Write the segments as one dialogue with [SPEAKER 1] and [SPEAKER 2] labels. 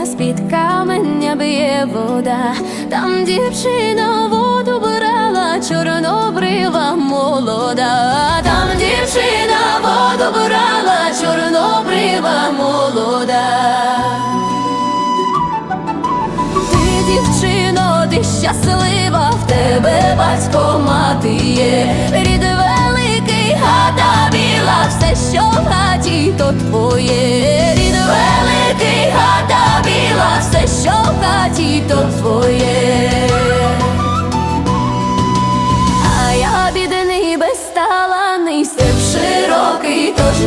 [SPEAKER 1] та з-під каменя б'є вода, там дівчина воду брала, чорнобрива молода, там дівчина воду брала, чорнобрива молода. Ти, дівчино, ти щаслива, в тебе батько мати є, рід великий, хата біла, все, що в хаті, то твоє,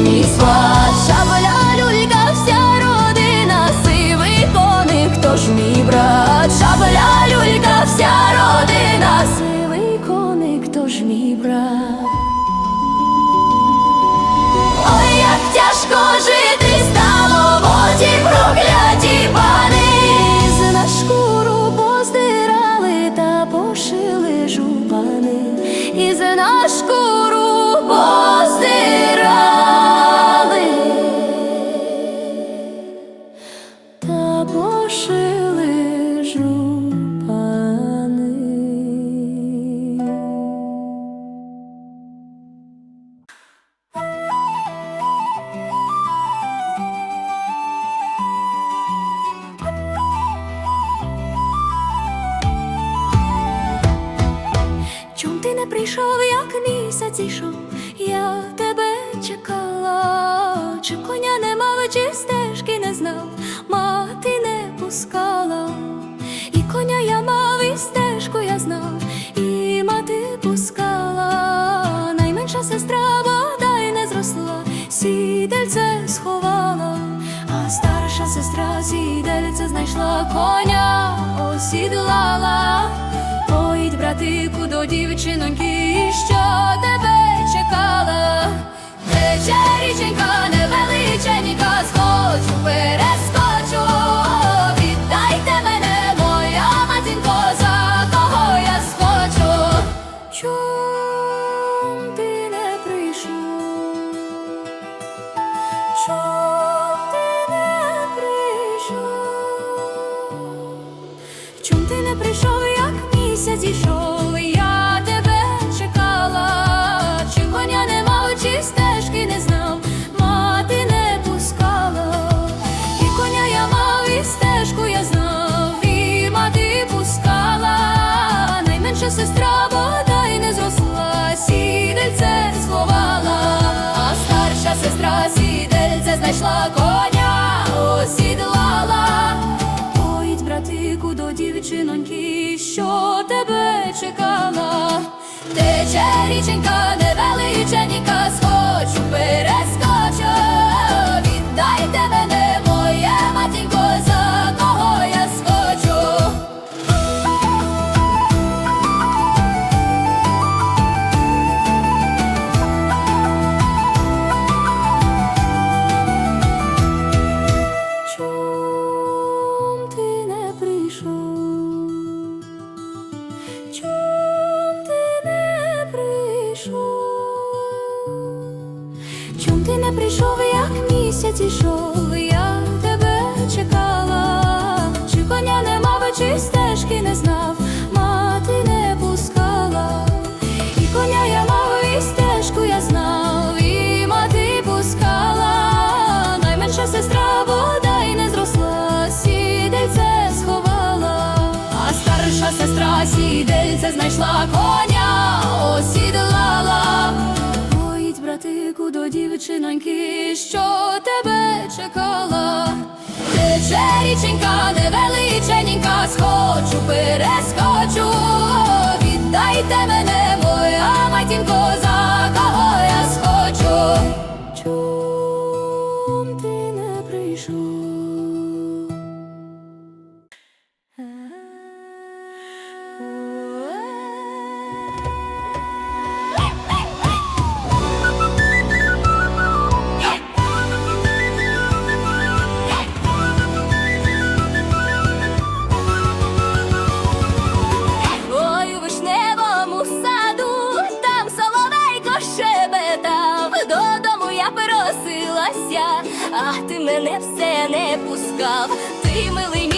[SPEAKER 1] тож Шабля люлька, вся родина, сивий коник, ж мій брат. Шабля люлька, вся родина, сивий коник, ж мій брат чекала, коня не мав, чи стежки не знав, мати не пускала, і коня я мав, і стежку я знав, і мати пускала, найменша сестра бодай не зросла, сідельце сховала, а старша сестра сідельце знайшла коня, осідлала. Поїдь, братику, до дівчиноньки, що тебе чекала. Тече річенька невеличенька, скочу, перескочу. Річенька невеличенька, схочу, прийшов? Чом ти не прийшов, як місяць ішов? Я дівчиноньки, що тебе чекала. Тече річенька невеличенька, схочу, перескочу. Віддайте мене, моя матінко, а ти мене все не пускав, ти милий.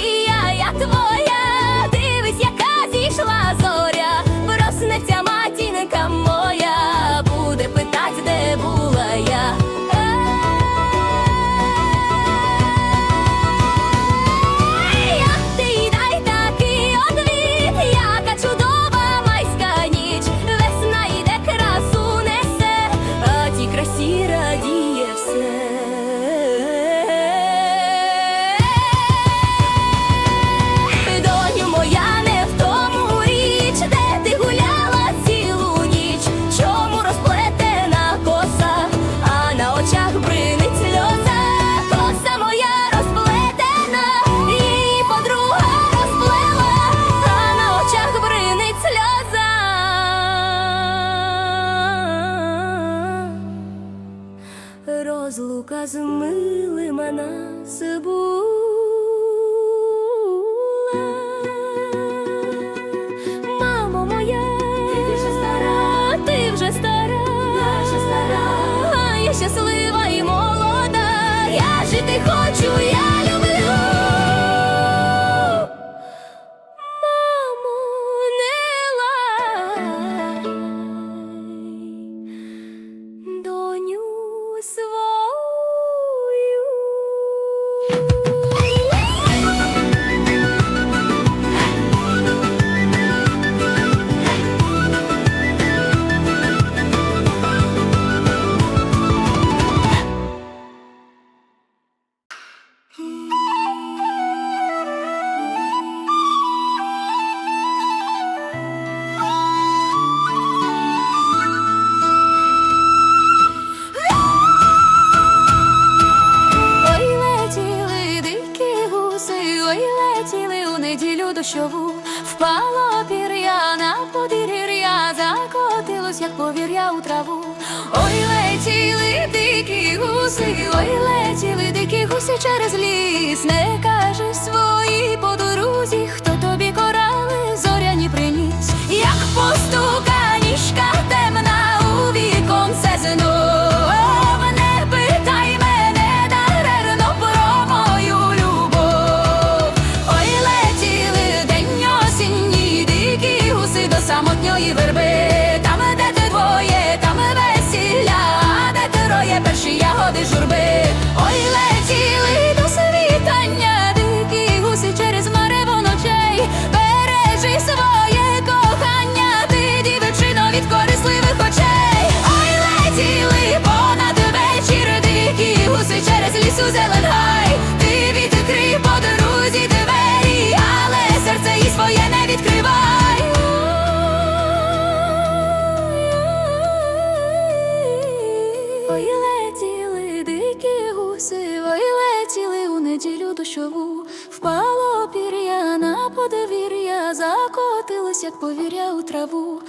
[SPEAKER 1] як повір'я у траву. Ой, летіли дикі гуси, ой, летіли дикі гуси через ліс. Не Дивись у зеленгай, ти відкрий по дорозі двері, але серце і своє не відкривай. Ой, летіли дикі гуси, ой, летіли у неділю дощову, впало пір'я на подвір'я, закотилось, як повір'я у траву.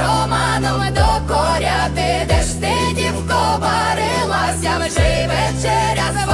[SPEAKER 1] Романом докоряти, де ж ти дівко, барилася, вже вечеря.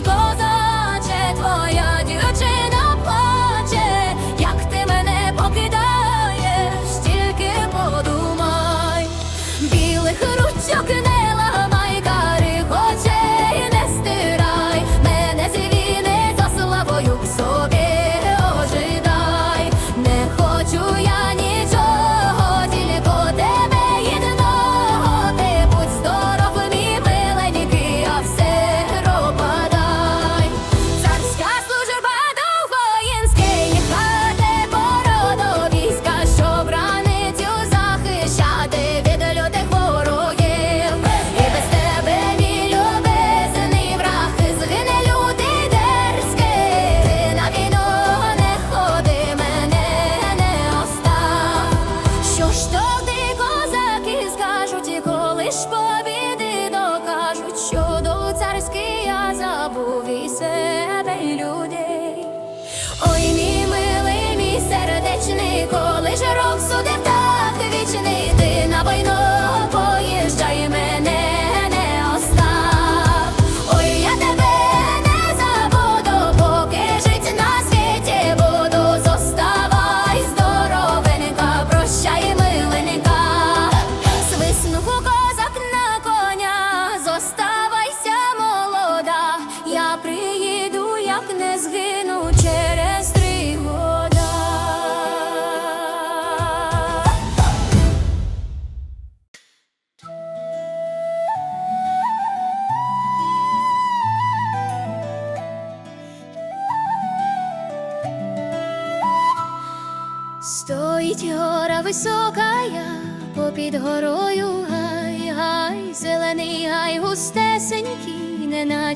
[SPEAKER 1] бо за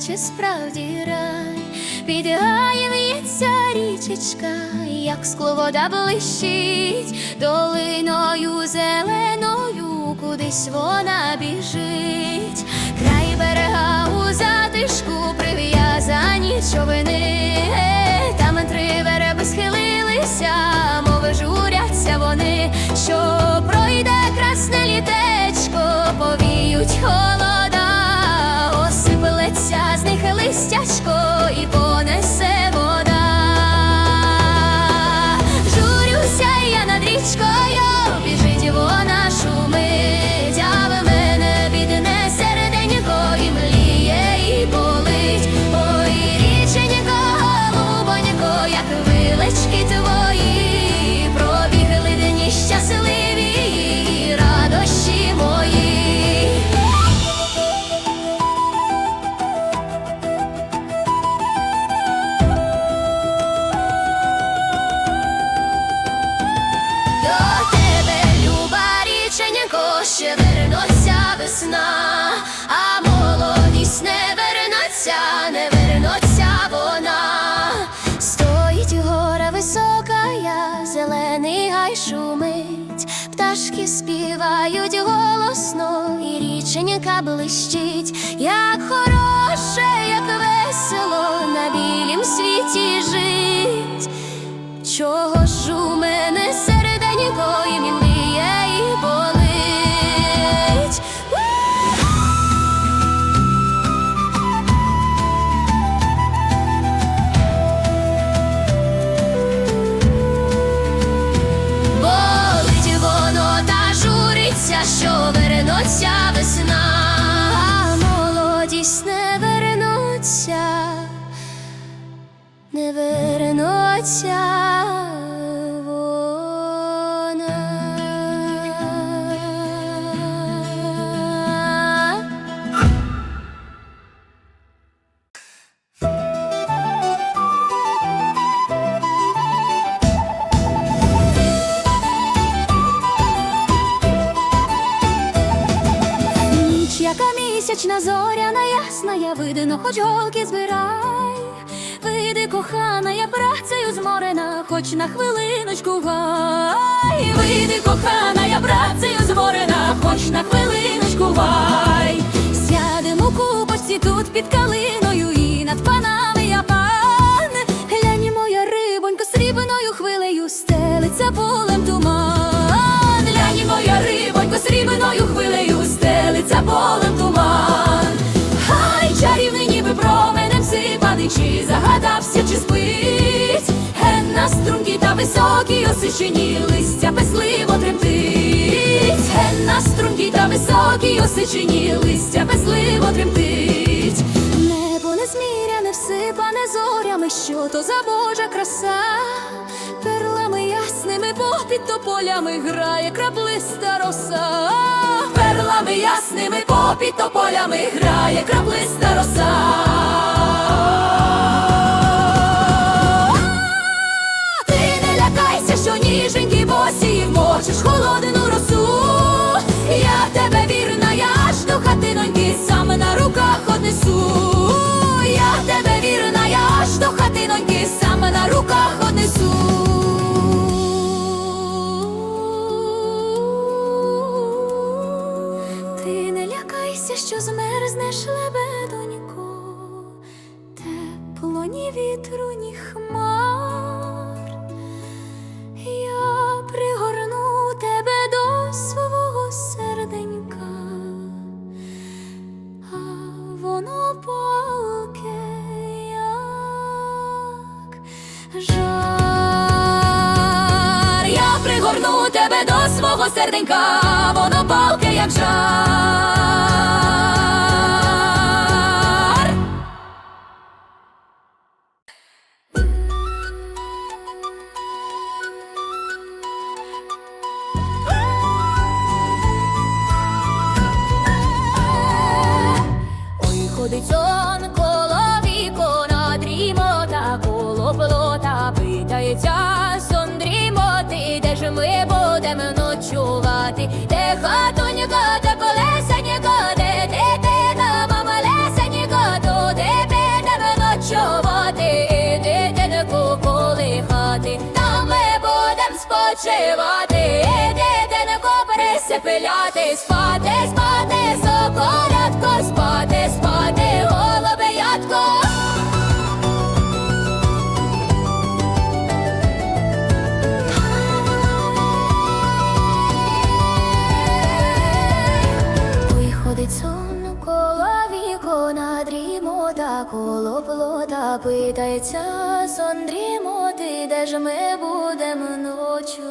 [SPEAKER 1] Чи справді рай, під в'ється річечка, як скло блищить, долиною зеленою кудись вона біжить, край берега у затишку прив'язані човини, там три вереби схилилися, мови журяться вони, що пройде красне літечко, повіють холода. Зірветься з них листячко і понесе вода, журюся я над річкою Соняка блищить, як хоч. Хоч голки збирай. Вийди, кохана, я працею зморена, хоч на хвилиночку гай. Вийди, кохана, я працею зморена, хоч на хвилиночку гай. Сядемо купочці тут під калиною і над панами я пан. Глянь, моя рибонько, срібною хвилею стелиться полем туман. Глянь, моя рибонько, срібною хвилею загадався, чи спить. Ген на струнки та високі осичені листя безливо тремтить. Ген на струнки та високі осичені листя безливо тремтить. Небо незміряне, всипане зорями, що то за Божа краса. Перлами ясними попід тополями грає краплиста роса. Перлами ясними попід тополями грає краплиста роса. Ніженькі босі вмочиш холодину росу. Я в тебе вірна, я аж до хатиноньки сам на руках однесу. Я в тебе вірна, будем спочивати, дитинку пересипляти, спати, спати, соколятко, спати, спати, голубеятко. Ой, ходить сон коло вікона, дрімота, коло плота, питається сон дрімоти, де ж ми будемо ночувати.